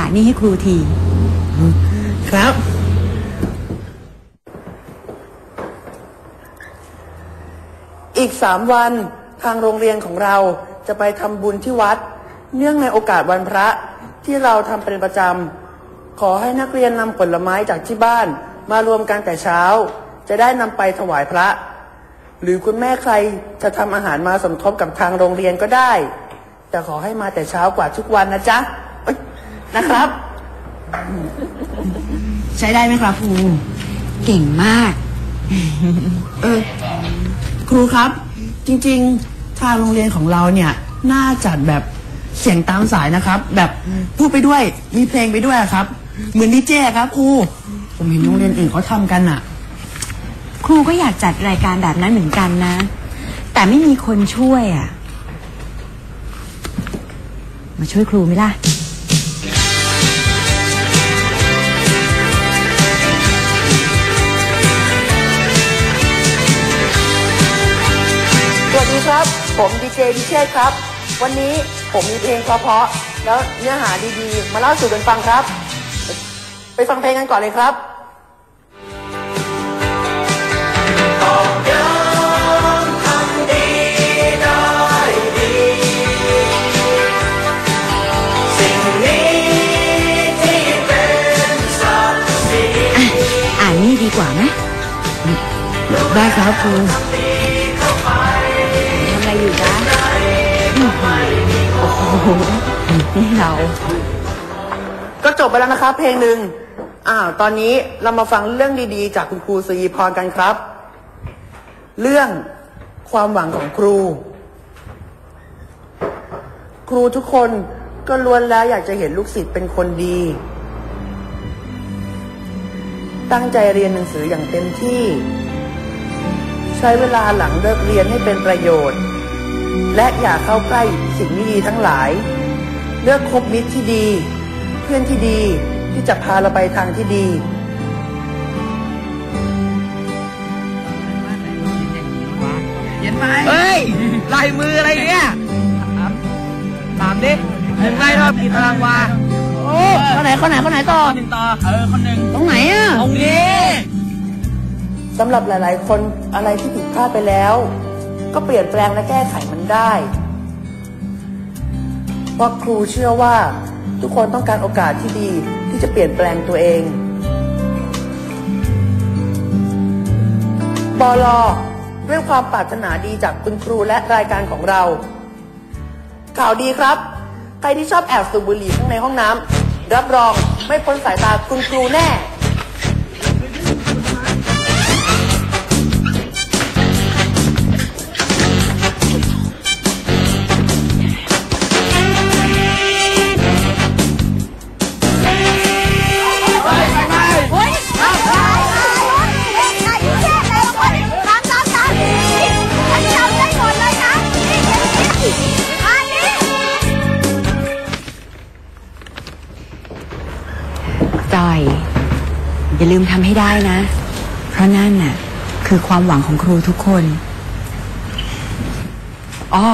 ะนี่ให้ครูที ครับ อีกสามวันทางโรงเรียนของเราจะไปทำบุญที่วัด เนื่องในโอกาสวันพระที่เราทำเป็นประจำขอให้นักเรียนนำผลไม้จากที่บ้าน มารวมกันแต่เช้า จะได้นำไปถวายพระ หรือคุณแม่ใครจะทำอาหารมาสมทบกับทางโรงเรียนก็ได้ แต่ขอให้มาแต่เช้ากว่าทุกวันนะจ๊ะเอ้ย นะครับ ใช้ได้ไหมครับครูเก่งมาก เออ ครูครับ จริง ๆ ทางโรงเรียนของเราเนี่ย น่าจัดแบบเสียงตามสายนะครับ แบบพูดไปด้วยมีเพลงไปด้วยอะครับ เหมือนดีเจครับครูผมเห็นโรงเรียนอื่นเขาทำกันอะครูก็อยากจัดรายการแบบนั้นเหมือนกันนะ แต่ไม่มีคนช่วยอะมาช่วยครูไหมล่ะ ผมดีเจดิเชษครับ วันนี้ผมมีเพลงเพราะๆแล้วเนื้อหาดีๆ มาเล่าสู่กันฟังครับ ไปฟังเพลงกันก่อนเลยครับอ่านนี่ดีกว่าไหมได้ครับครู นี่เรา ก็จบไปแล้วนะครับ เพลงหนึ่งอ้าวตอนนี้เรามาฟังเรื่องดีๆ จากคุณครูสุยีพรกันครับ เรื่องความหวังของครู ครูทุกคนก็ล้วนแล้วอยากจะเห็นลูกศิษย์เป็นคนดี ตั้งใจเรียนหนังสืออย่างเต็มที่ ใช้เวลาหลังเลิกเรียนให้เป็นประโยชน์ และอย่าเข้าใกล้สิ่งไม่ดีทั้งหลาย เลือกคบมิตรที่ดี เพื่อนที่ดีที่จะพาเราไปทางที่ดีเห็นไหมเฮ้ยลายมืออะไรเนี่ยถามดิหนึ่งไล่รอบกี่ตารางวาโอ้คนไหนคนไหนคนไหนต่อหนึ่งต่อเออคนหนึ่งตรงไหนอะตรงนี้สำหรับหลาย ๆ คนอะไรที่ผิดพลาดไปแล้ว ก็เปลี่ยนแปลงและแก้ไขมันได้เพราะครูเชื่อว่าทุกคนต้องการโอกาสที่ดีที่จะเปลี่ยนแปลงตัวเองบอลอด้วยความปรารถนาดีจากคุณครูและรายการของเรา ข่าวดีครับ ใครที่ชอบแอบสูบบุหรี่ข้างในห้องน้ำรับรองไม่พ้นสายตาคุณครูแน่ อย่าลืมทำให้ได้นะ เพราะนั่นน่ะ คือความหวังของครูทุกคนอ๋อ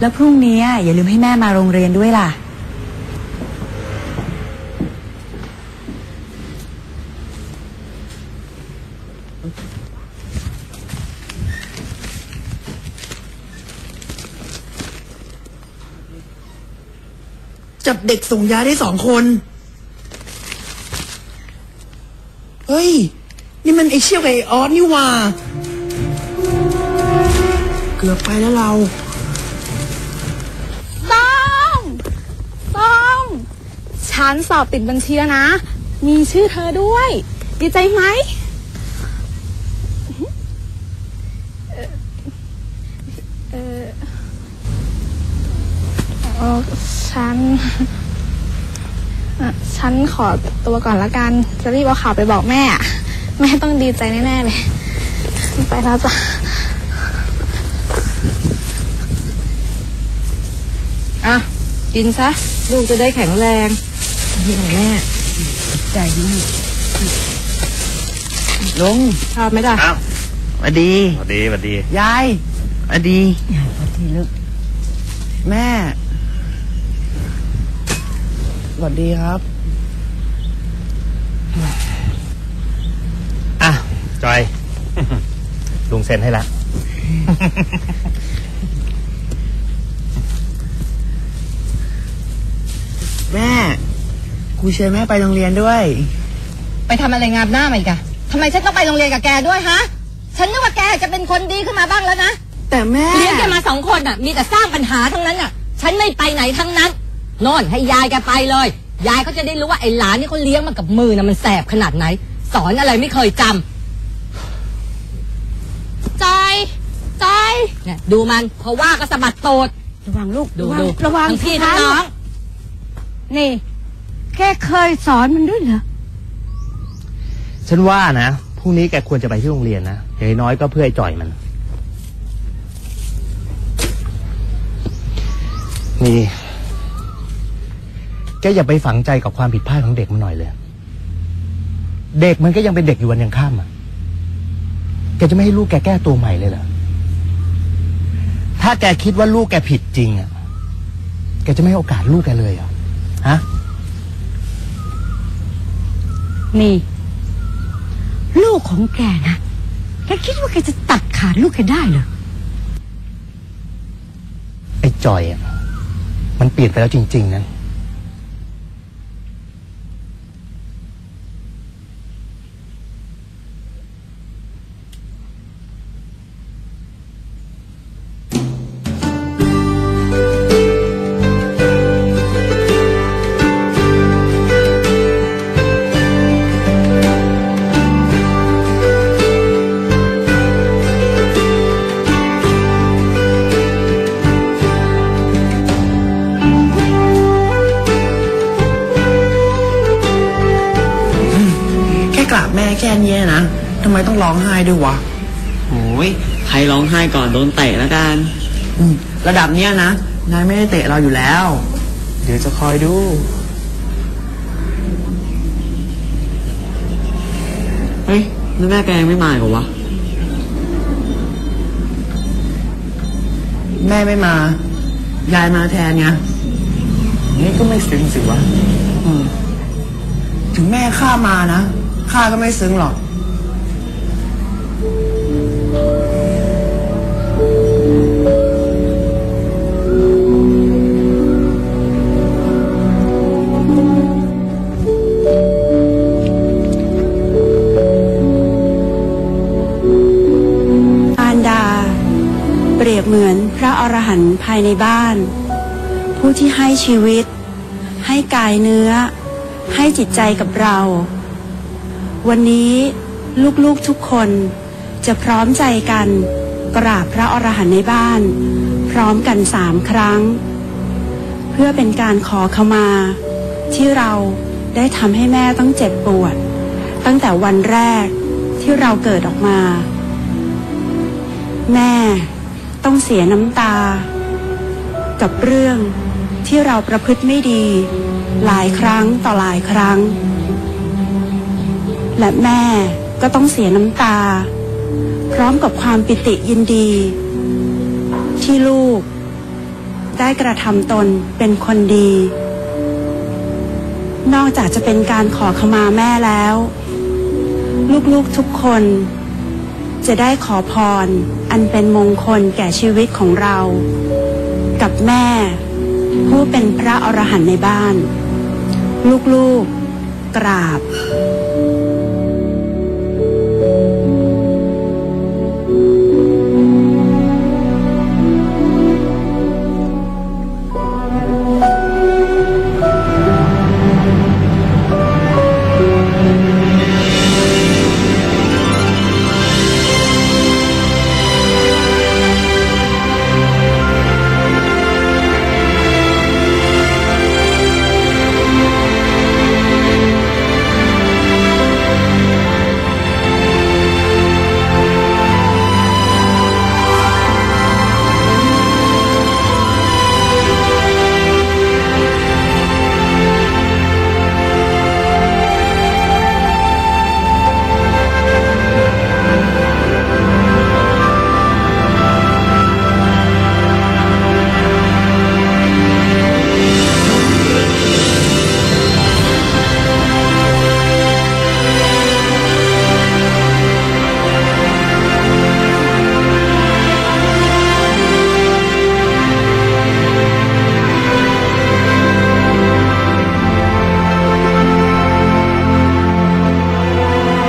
แล้วพรุ่งนี้อย่าลืมให้แม่มาโรงเรียนด้วยล่ะ จับเด็กส่งยาได้สองคน เฮ้ย นี่มันไอเชี่ยวกับไอออสนี่ว่า เกือบไปแล้วเราต้องต้องฉันสอบติดบัญชีแล้วนะ มีชื่อเธอด้วย ดีใจไหม เออเออฉัน ฉันขอตัวก่อนละกัน จะรีบเอาข่าวไปบอกแม่อะแม่ต้องดีใจแน่ๆเลย ไปแล้วจ้ะอะ กินซะ ลูกจะได้แข็งแรงนี่ของแม่ใจดีลงชอบไหมล่ะอ้าวสวัสดีสวัสดีสวัสดี ยายสวัสดีทีลูกแม่ วัสดีครับ อะ จอย ลุงเซ็นให้ละ แม่ครูเชิญแม่ไปโรงเรียนด้วย ไปทำอะไรงามหน้ามาอีกอะทำไมฉันต้องไปโรงเรียนกับแกด้วยฮะ ฉันนึกว่าแกจะเป็นคนดีขึ้นมาบ้างแล้วนะ แต่แม่ เลี้ยงแกมาสองคนอะ มีแต่สร้างปัญหาทั้งนั้นอะ ฉันไม่ไปไหนทั้งนั้น โน่นให้ยายแกไปเลย ยายก็จะได้รู้ว่าไอ้หลานนี่เขาเลี้ยงมากับมือนะมันแสบขนาดไหน สอนอะไรไม่เคยจำจอยจอยเนี่ยดูมันเพราะว่าก็สะบัดโตด ระวังลูกดูระวังดูระวังทั้งพี่สิทั้งคะน้อง นี่แกเคยสอนมันด้วยเหรอ ฉันว่านะพรุ่งนี้แกควรจะไปที่โรงเรียนนะอย่างน้อยก็เพื่อไอ้จ่อยมัน นี่ แกอย่าไปฝังใจกับความผิดพลาดของเด็กมันหน่อยเลย เด็กมันก็ยังเป็นเด็กอยู่วันยังข้ามอะ แกจะไม่ให้ลูกแกแก้ตัวใหม่เลยเหรอ ถ้าแกคิดว่าลูกแกผิดจริงอะ แกจะไม่ให้โอกาสลูกแกเลยเหรอ ฮะ นี่ ลูกของแกนะ แกคิดว่าแกจะตัดขาดลูกแกได้เหรอ ไอ้จอยอะ มันเปลี่ยนไปแล้วจริง ๆนะ ต้องร้องไห้ด้วยวะโอ้ยใครร้องไห้ก่อนโดนเตะแล้วกัน อืมระดับเนี้ยนะนายไม่ได้เตะเราอยู่แล้ว เดี๋ยวจะคอยดู เฮ้ยแล้วแม่แกยังไม่มาอีกเหรอวะ แม่ไม่มา ยายมาแทนไงนี่ก็ไม่ซึ้งสิวะ อืมถึงแม่ข้ามานะข้าก็ไม่ซึ้งหรอก อระอรหันต์ภายในบ้าน ผู้ที่ให้ชีวิต ให้กายเนื้อ ให้จิตใจกับเรา วันนี้ลูกๆทุกคนจะพร้อมใจกัน กราบพระอรหันต์ในบ้าน พร้อมกันสามครั้ง เพื่อเป็นการขอขมา ที่เราได้ทำให้แม่ต้องเจ็บปวด ตั้งแต่วันแรกที่เราเกิดออกมา แม่ ต้องเสียน้ำตา กับเรื่องที่เราประพฤติไม่ดี หลายครั้งต่อหลายครั้ง และแม่ก็ต้องเสียน้ำตา พร้อมกับความปิติยินดี ที่ลูก ได้กระทำตนเป็นคนดี นอกจากจะเป็นการขอขมาแม่แล้ว ลูกๆทุกคน จะได้ขอพร อันเป็นมงคลแก่ชีวิตของเรา กับแม่ ผู้เป็นพระอรหันต์ในบ้าน ลูกๆกราบ